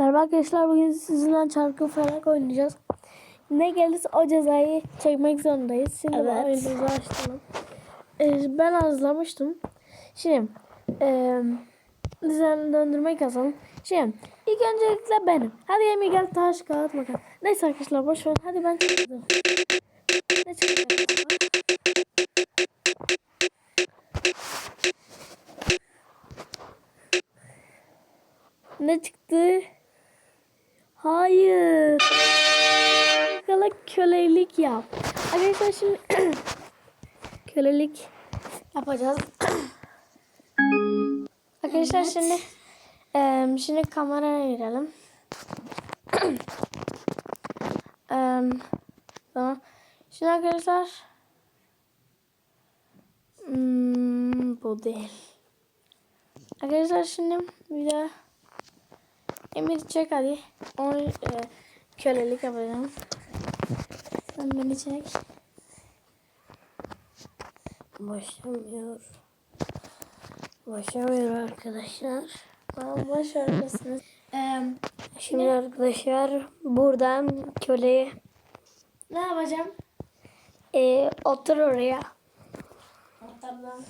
Merhaba arkadaşlar bugün sizinle çarkı felak oynayacağız. Ne gelirse o cezayı çekmek zorundayız. Şimdi Evet. ben oyunumuzu açtım. Ee, ben hazırlamıştım. Şimdi e, düzen döndürmeyi kazanın. Şimdi ilk öncelikle benim. Hadi Emi gel taş kağıt makas. Neyse arkadaşlar boş ver. Hadi ben çıktım. Ne çıktı? Ne çıktı? Hayır. Kala kölelik yap. Arkadaşlar şimdi kölelik yapacağız. Arkadaşlar şimdi eee, şimdi kameraya girelim. Eee, tamam. Şimdi arkadaşlar hmm, bu değil. Arkadaşlar şimdi bir daha Emir çek hadi. Onu e, kölelik yapacağım. Sen beni çek. Başlamıyor. Başlamıyor arkadaşlar. Tamam boş versiniz. Ee, Şimdi arkadaşlar buradan köleye ne yapacağım? e, otur oraya. Ortadan.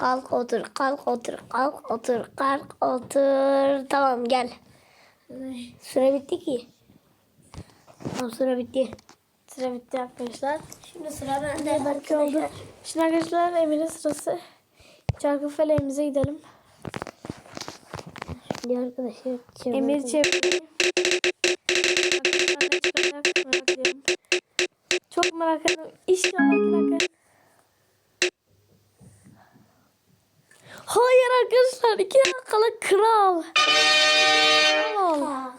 Kalk otur, kalk otur, kalk otur, kalk otur. Tamam gel. Süre bitti ki. Tamam süre bitti. Sıra bitti arkadaşlar. Şimdi sıra bende. Belki oldu. Şimdi arkadaşlar Emir'in sırası. Çarkı feleğimize gidelim. Şimdi arkadaşlar. Şimdi Emir çevir. Çok merak ediyorum. İnşallah iki dakika. Hayır arkadaşlar iki dakikalık kral. Kral.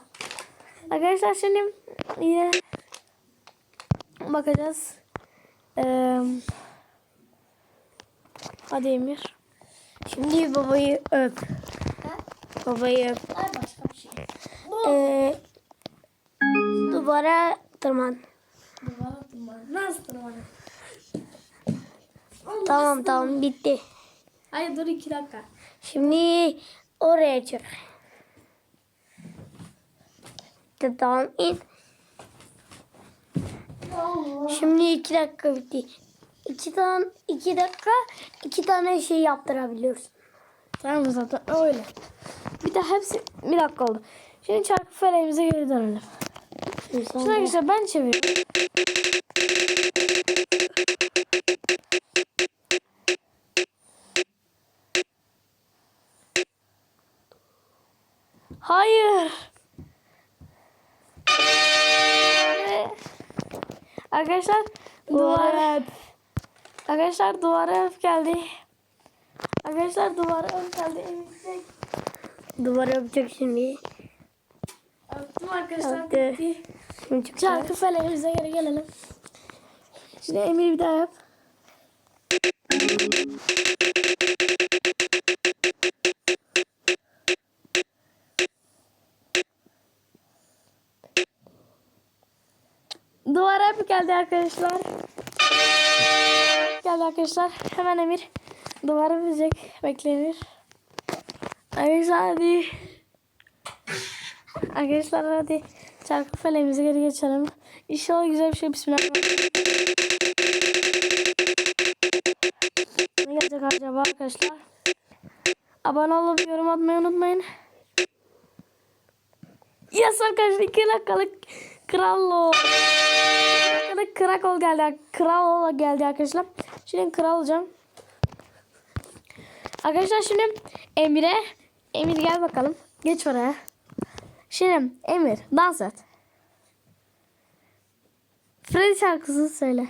Arkadaşlar şimdi yine bakacağız. Ee, hadi Emir. Şimdi babayı öp. Babayı öp. Ay başka bir şey. Ee, duvara tırman. Duvara tırman. Nasıl tırmanır? Tamam tamam bitti. Hayır dur iki dakika. Şimdi oraya çık. Tamam in. Şimdi iki dakika bitti. İki tane iki dakika iki tane şey yaptırabiliyorsun. Tamam zaten öyle. Bir de hepsi bir dakika oldu. Şimdi çarkı feleğimize geri dönelim. Şimdi arkadaşlar ben çeviriyorum. Hayır. Arkadaşlar duvara Arkadaşlar duvara öf geldi. Arkadaşlar duvara öf geldi. Duvara öpecek şimdi. öptüm arkadaşlar. Öptü. Bitti. Feleğimize geri gelelim. Şimdi Emir bir daha yap. Duvara hep geldi arkadaşlar. Geldi arkadaşlar. Hemen Emir duvara bilecek. Beklenir. Arkadaşlar hadi. Arkadaşlar hadi çarkı feleğimize geri geçelim. İnşallah güzel bir şey. Bismillahirrahmanirrahim. Ne gelecek acaba arkadaşlar? Abone olup yorum atmayı unutmayın. Yes arkadaşlar 2 dakikalık krallo. dakikalık krakol geldi. Kral geldi arkadaşlar. Şimdi kral olacağım. Arkadaşlar şimdi Emir'e Emir gel bakalım. Geç oraya. Şimdi Emir dans et. Freddy şarkısını söyle.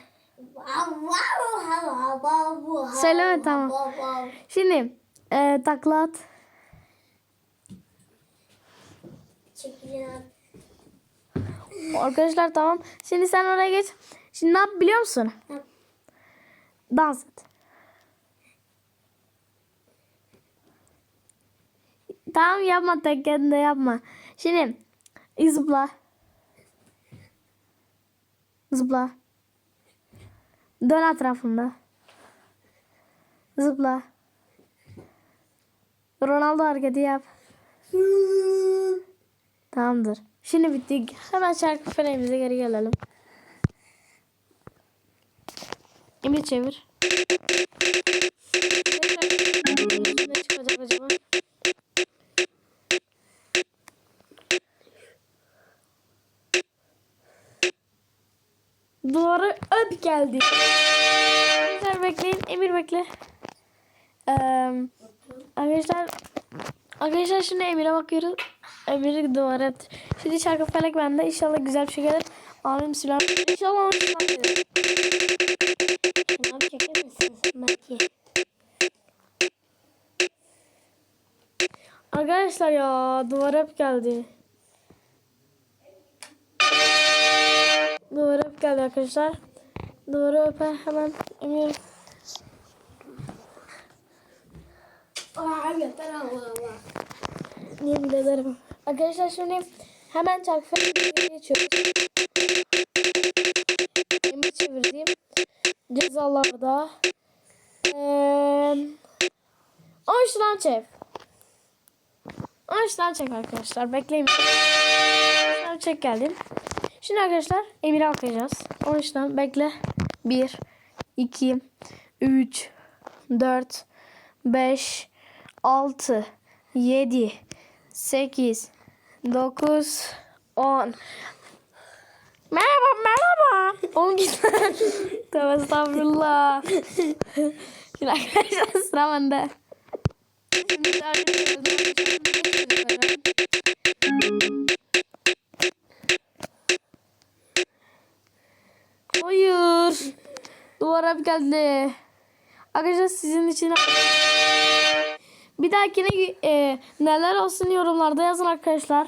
Söyleme tamam. Şimdi e, takla at. Arkadaşlar tamam. Şimdi sen oraya geç. Şimdi ne yap biliyor musun? Dans et. Tamam yapma tek kendine yapma. Şimdi zıpla. Zıpla. Dön etrafında. Zıpla. Ronaldo hareketi yap. Tamamdır. Şimdi bittik. Hemen şarkı feleğimize geri gelelim. Emre çevir. Ne öp geldi. Arkadaşlar bekleyin. Emir bekle. Ee, arkadaşlar Arkadaşlar şimdi Emir'e bakıyoruz. Emir'i duvara öptü. Şimdi şarkı felek bende. İnşallah güzel bir şey gelir. Amin Sülam. İnşallah onu Sülam gelir. Şınav çeker misin sen belki? Arkadaşlar ya duvar hep geldi. Duvar hep geldi arkadaşlar. Duvarı öpe hemen Emir. Aa yeter Allah Allah. Bile ederim. Arkadaşlar şimdi hemen çarkı geçiyoruz. Emir çevirdiğim cezalarda. 13 tane çev. 13 tane çek arkadaşlar. Bekleyin. 13 tane çek geldim. Şimdi arkadaşlar Emir'i atlayacağız. 13 tane bekle. 1 2 3 4 5 6 7 8 9 10 Merhaba merhaba. Oğlum git lan. Tövbe estağfurullah. Şimdi arkadaşlar sıra bende. Şimdi arkadaşlar, Hayır. Duvara bir geldi. Arkadaşlar sizin için bir dahakine e, neler olsun yorumlarda yazın arkadaşlar.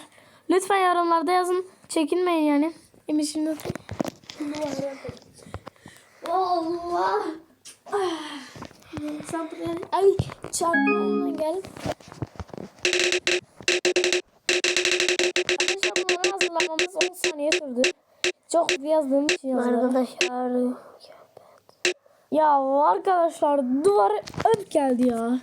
Lütfen yorumlarda yazın. Çekinmeyin yani. Emin şimdi Allah. sen buraya ay çarpma gel. Arkadaşlar bunları hazırlamamız 10 saniye sürdü. Çok yazdığım için yazdım. Arkadaşlar. Ya arkadaşlar duvarı öp geldi ya.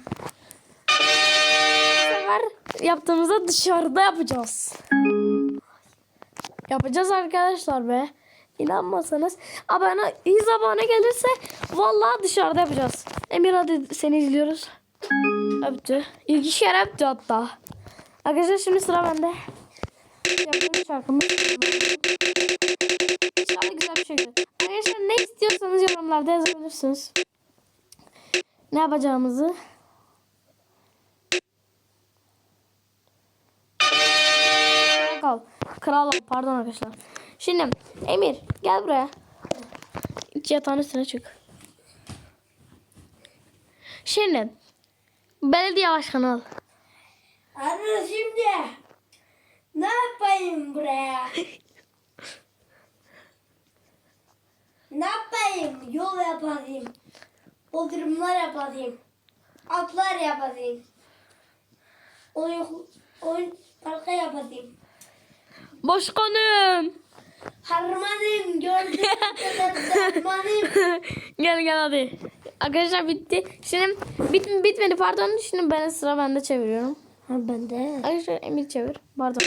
Sefer yaptığımızda dışarıda yapacağız. Yapacağız arkadaşlar be. İnanmasanız abone 100 abone gelirse vallahi dışarıda yapacağız. Emir hadi seni izliyoruz. Öptü. İki kere öptü hatta. Arkadaşlar şimdi sıra bende. Yapalım şarkımız. İnşallah güzel bir gelir. Arkadaşlar ne istiyorsanız yorumlarda yazabilirsiniz. Ne yapacağımızı. Kral. Kral pardon arkadaşlar. Şimdi Emir gel buraya. İç yatağın üstüne çık. Şimdi belediye başkanı ol. Anne şimdi. Ne yapayım buraya? ne yapayım? Yol yapayım. Bodrumlar yapayım. Atlar yapayım. Oyun, oyun parka yapayım. Başkanım. Harmanım gördüm. Harmanım. gel gel hadi. Arkadaşlar bitti. Şimdi bit, bitmedi pardon. Şimdi ben sıra bende çeviriyorum. Ha ben de. Arkadaşlar Emir çevir. Pardon.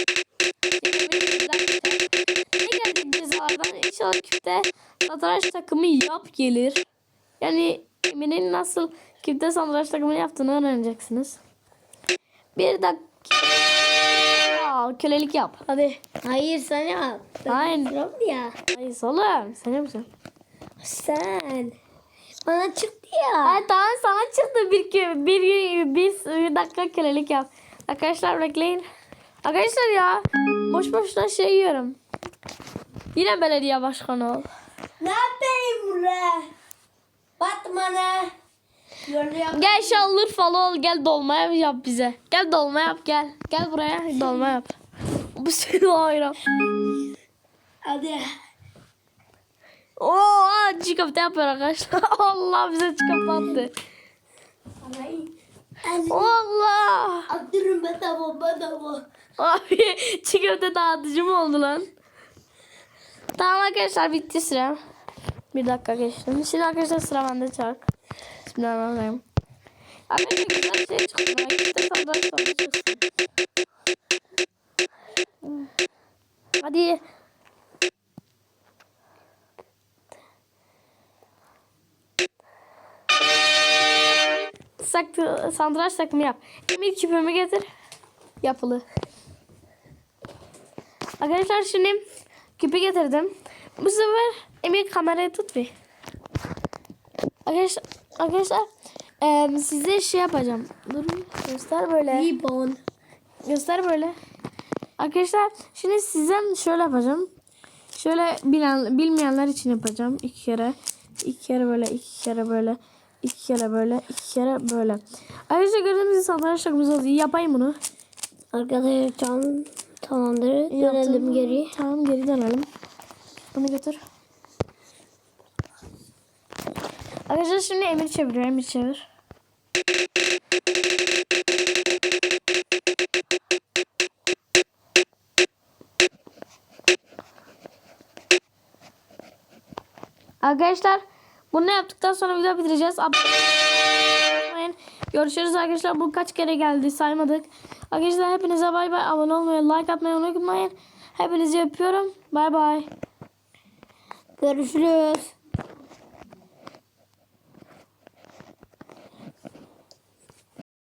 Ne geldi cezalardan? İnşallah küpte satranç takımı yap gelir. Yani Emir'in nasıl küpte satranç takımını yaptığını öğreneceksiniz. Bir dakika. Ya, kölelik yap. Hadi. Hayır sen. Ben Aynen. Sıram ya. Hayır oğlum. Sen yapacaksın. Sen. Bana çıktı ya. Ay tamam sana çıktı bir, bir, bir, bir dakika kölelik yap. Arkadaşlar bekleyin. Arkadaşlar ya boş boşuna şey yiyorum. Yine belediye başkanı ol. Ne yapayım buraya? Batman'a. Gel Şanlıurfalı ol gel dolma yap bize. Gel dolma yap gel. Gel buraya dolma yap. Bu seni hayran. Hadi. Oo köfte yapıyor arkadaşlar. Allah bize attı. Allah. Attırın bedava bedava. Abi köfte dağıtıcı mı oldu lan? Tamam arkadaşlar bitti sıra. Bir dakika geçtim. Şimdi arkadaşlar sıra bende çark. Bismillahirrahmanirrahim. Arkadaşlar güzel şey çıktı. Belki de sandık sonra çıksın. Hadi. Saktı, sandraç takımı yap. Emir küpümü getir. Yapılı. Arkadaşlar şimdi küpü getirdim. Bu sefer Emir kamerayı tut bir. Arkadaşlar, arkadaşlar eee, size şey yapacağım. Durun göster böyle. Ribbon. Göster böyle. Arkadaşlar şimdi sizden şöyle yapacağım. Şöyle bilen, bilmeyenler için yapacağım. iki kere. iki kere böyle. iki kere böyle. iki kere böyle. iki kere böyle. Arkadaşlar gördüğünüz insanlar şakamız oldu. Yapayım bunu. Arkadaşlar tam tamamdır. Dönelim Yaptım. geri. Tamam geri dönelim. Bunu götür. Arkadaşlar şimdi Emir çeviriyor. Emir çevir. Arkadaşlar bunu yaptıktan sonra video bitireceğiz. Görüşürüz arkadaşlar. Bu kaç kere geldi saymadık. Arkadaşlar hepinize bay bay. Abone olmayı, like atmayı unutmayın. Hepinizi öpüyorum. Bay bay. Görüşürüz.